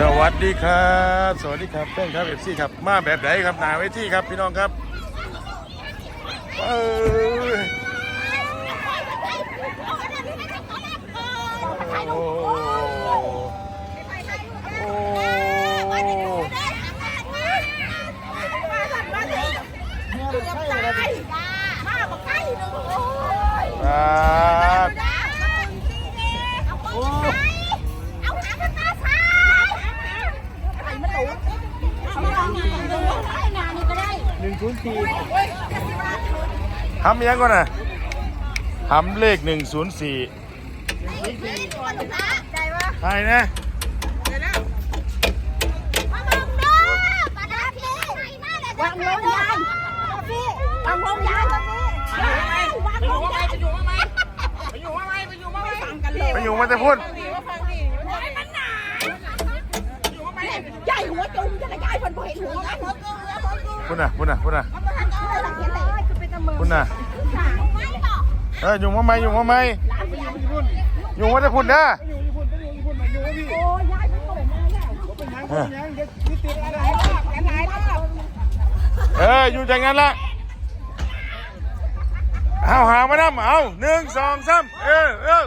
สวัสดีครับ สวัสดีครับเพื่อนครับเอฟซีครับ มาแบบไหนครับหนาเวทีครับพี่น้องครับเอ้ยโอ้ นึ่งศูนย์สี่ทำยังก่อนนะทำเลขหนึ่งศูนย์สี่ใช่นะวางลงยายวางลงยายวางลงยายไปอยู่มาไหมไปอยู่มาไหมไปอยู่มาไหมไปอยู่มันจะพูดใหญ่หัวจุ่มจะกระจายคนบ่เห็นหัวน พูดนะพูดนะพูดนะมันมาทางเอาหลังเห็นเลยคือเป็นตะมือพูดนะไม่บอกเอออยู่มาไหมอยู่มาไหมอยู่มาจะพูดนะโอ้ยายมันโกรธเลยเออแล้วไหนแล้วเอออยู่อย่างนั้นละเอาหามาน้ำเอาหนึ่งสองสามเออเออ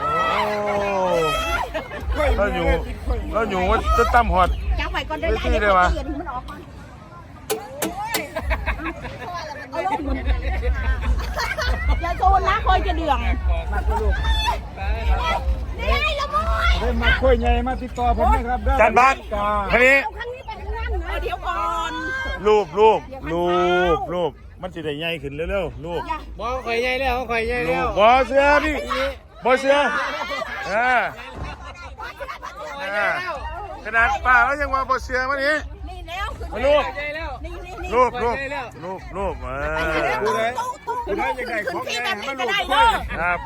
โอ้เราอยู่เราอยู่ว่าจะตั้มหอด จับไว้ก่อนได้ยายเดี๋ยวมันออกก่อนเอาลงมันอย่าโซนนะคอยจะเดืองนี่ไงละมอยได้มาคุยใหญ่มาติดต่อผมนะครับได้จานบ้านจ้าทีนี้เอาครั้งนี้ไปทางนั้นนะเดี๋ยวก่อน รูปรูปรูปรูปมันจะได้ใหญ่ขึ้นเร็วๆรูปบ่ข่อยใหญ่แล้วข่อยใหญ่รูแล้ปวบอเสือพี่บอเสือเออเออขนาดป้าแล้วยังว่าบอเสือมานี้นี่แล้วคือมารูปใหญ่แล้วนี่นี่นี่รูปรูปรูปรูปเออดูเลยคุณได้ยังไงของแกให้มันลูกครับ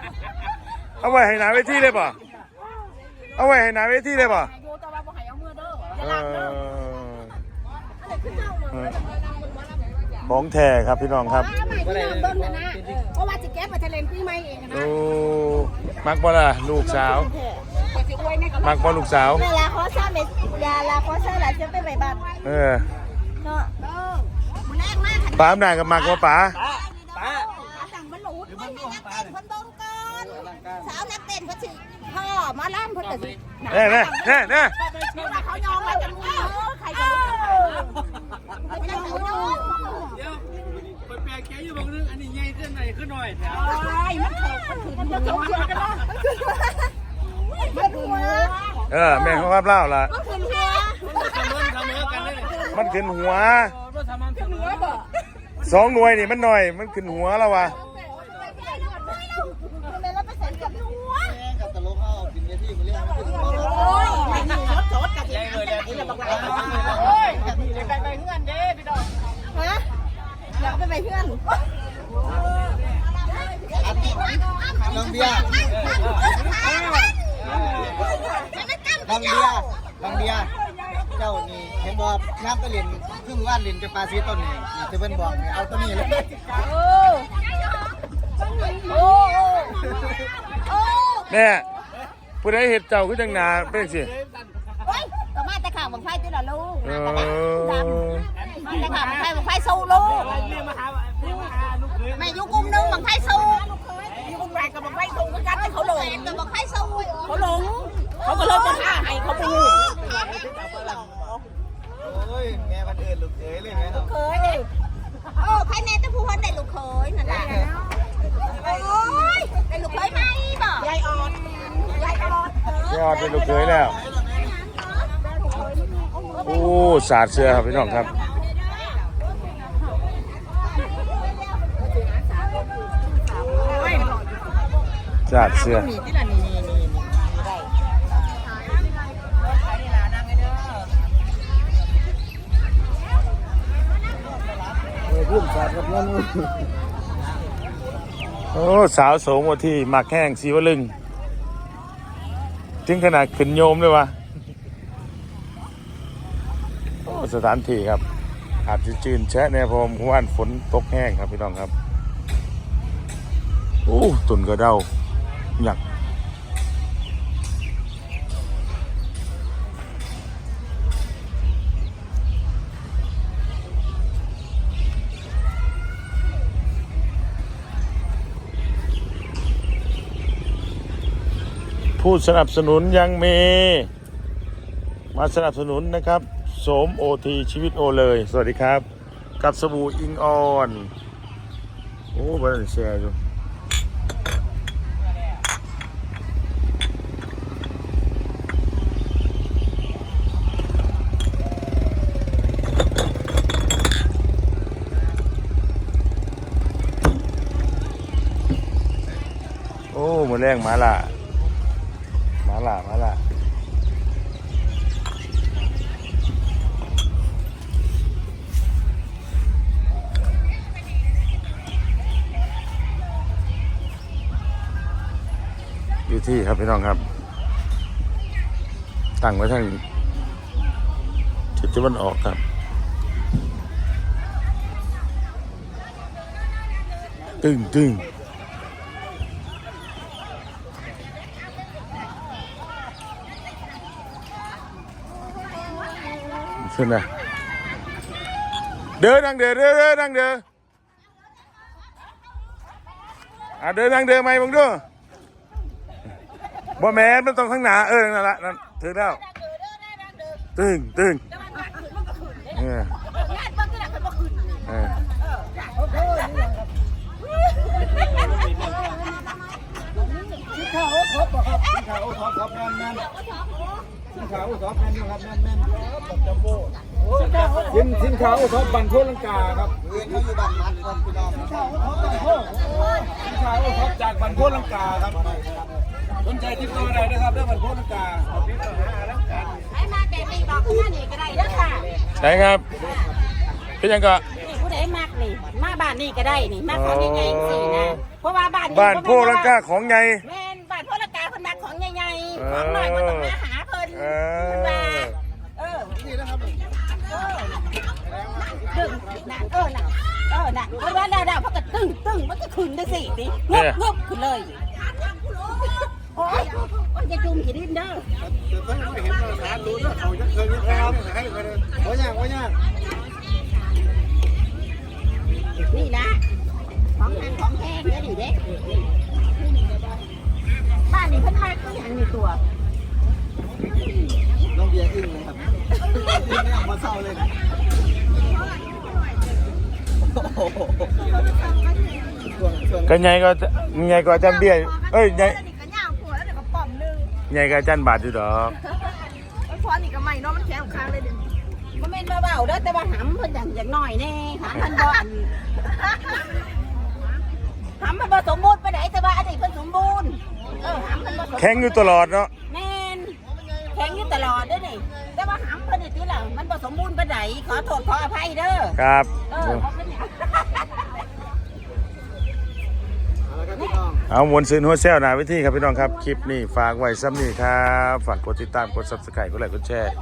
เอาไว้ให้หนาเวทีเลยป่ะเอาไว้ให้หนาเวทีเลยป่ะอยู่แต่ว่าบ่ให้เอามือเด้อเออย่าลักเด้ออ ของแท้ครับพี่น้องครับมาใหม่ที่น้ำเบิ้งนะนะเพราะว่าจะแก้ปัจจัยเลนพี่ไม่เองนะโอ้มักบ่ล่ะลูกสาวมักบ่ลูกสาว เวลาเขาซ่าเม็ดยาลาเขาซ่าหลายจะไปใบบัตรเออเนาะมันแรงมากค่ะป๋าอำนาจกับมักว่าป๋าป้าสั่งมันหลุดมันมีนักเต้นคนเบิ้งก่อนสาวนักเต้นเขาสิพ่อมาล่ำเพิ่นก็สิเน่เน่เน่เน่เดี๋ยวเขายอมมาจะมือใครจะไม่ได้ เดี๋ยวไปแปลแกอยู่บางเรื่องอันนี้ใหญ่ขึ้นหน่อยขึ้นหน่อยนะใช่มันแข็งมันถือมันจะหัวกันเนาะมันคืออหัวเออแม่เขาครับเล่าล่ะมันคือหัวเสมอเสมอกันเลยมันขึ้นหัว รถทำมันเสมอสองหน่วยนี่มันหน่อย มันขึ้นหัวแล้ววะ ไปไปเพื่อนน้องเบียร์น้องเบียร์น้องเบียร์เจ้านี่เห็นบอกน้ำตะลินครึ่งว่านลินจะปลาซีต้นนี่จะเป็นบอกนี่เอาตัวนี้เลยโอ้โอ้โอ้เนี่ยผู้ใดเห็ดเจ้าคือจังหนาเป็นสิโอ้ยก็มาแต่ข่าวบังไฟติดละลูกเอมาอแต่ข่าวบังไฟบังไฟสู้ลูก อดเป็นลูกเขยแล้ว โอ้สาดเสื้อครับพี่น้องครับสาดเสือมีที่ละนี่นี่นี่นี่ได้รุ่นสาดกับนั่นโอ้สาวโสมที่มักแห้งสีวลึง ถึงขนาดขึ้นโยมเลยวะโอ้สถานที่ครับ อาจจะจืนแชะแน่เพอผมว่านฝนตกแห้งครับพี่น้องครับ โอ้ตุนกระเดาหยัก ผู้สนับสนุนยังมี มาสนับสนุนนะครับโสมโอทีชีวิตโอเลย สวัสดีครับ กับสบู่อิงออน โอ้บันแชร์อยู่โอ้มาแรงมาล่ะ หมาล่ะหมาล่ะอยู่ที่ครับพี่น้องครับ ตั้งไว้ทางทิศตะวันออกครับ ตึงตึง ขึ้นนะเดินนั่งเดินเดินเดินนั่งเดินอะเดินนั่งเดินไหมบังดูบ่แม่นมันต้องข้างหน้าเออนั่นละนั่นถึงแล้วตึงตึงเออเอ สินค้าโอท็อปครับสินค้าโอท็อปครับแม่นแม่นสินค้าโอท็อปแม่นอยู่ครับแม่นแม่นจัมโบ้สินสินค้าโอท็อปบันโพลังกาครับเรียนเขาอยู่บ้านมัดครับพี่น้องสินค้าโอท็อปจากบันโพลังกาครับสนใจติดต่อได้นะครับเรื่องบันโพลังกาให้มาแบบนี้บอกข้านี่ก็ได้เด้อค่ะใช่ครับพี่ยังก็นี่ผู้ใดมักนี่มาบ้านนี่ก็ได้นี่มาของใหญ่ๆสินะเพราะว่าบ้านนี่บ้านโพลังกาของไงแของน้อยบ่ต้องมาหาเพิ่นเอเพิ่นว่าอเออนี่นะครับเออดึงน่ะเออน่ะเออน่ะเพราะว่าดาวๆเพราะก็ตึ้งตึ้งมันก็ขึ้นได้สิดิงบงบขึ้นเลยโอ้ยโอ้ยจะจุ่มขี้ดินเด้อจะต้องไม่เห็นมาสารดูนะเขาจะเคยมีครับให้ไปเลยโอ้ยยากโอ้ยยาก โอ้โหช่วงช่วงก็ไงก็ไงก็จำเบี้ยเอ้ยไงนี่ก็ย่างผัวแล้วเดี๋ยวก็ป่อมหนึงไงก็จันบาทอยู่ดอกแล้วพอนี่ก็ใหม่เนาะมันแข็งค้างเลยเดี๋ยวนี้บ่แม่นมาเว้าเด้อแต่ว่าหำเพิ่นอย่างอย่างน้อยแน่หำเพิ่นบ่อันหำมันบ่สมบูรณ์ปานใดแต่ว่าอันนี้เพิ่นสมบูรณ์เออหำเพิ่นบ่สมบูรณ์แข็งอยู่ตลอดเนาะแม่นแข็งอยู่ ตลอดเด้อนี่แต่ว่าหำเพิ่นนี่ติล่ะมันบ่สมบูรณ์ปานใดขอโทษขออภัยเด้อครับเออบ่เป็นหยังเอาละครับพี่น้องเอามวนซืนหัวแซวหนาเวิธีครับพี่น้องครับ คลิปนี้ฝากไว้ซ้ำนี่ครับ ฝากกดติดตามกด subscribe กดไลค์กดแชร์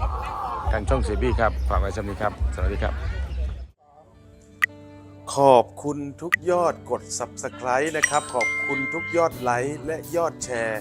ทางช่องเซบีครับ ฝากไว้ซ้ำนี้ครับ สวัสดีครับ ขอบคุณทุกยอดกด subscribe นะครับ ขอบคุณทุกยอดไลค์และยอดแชร์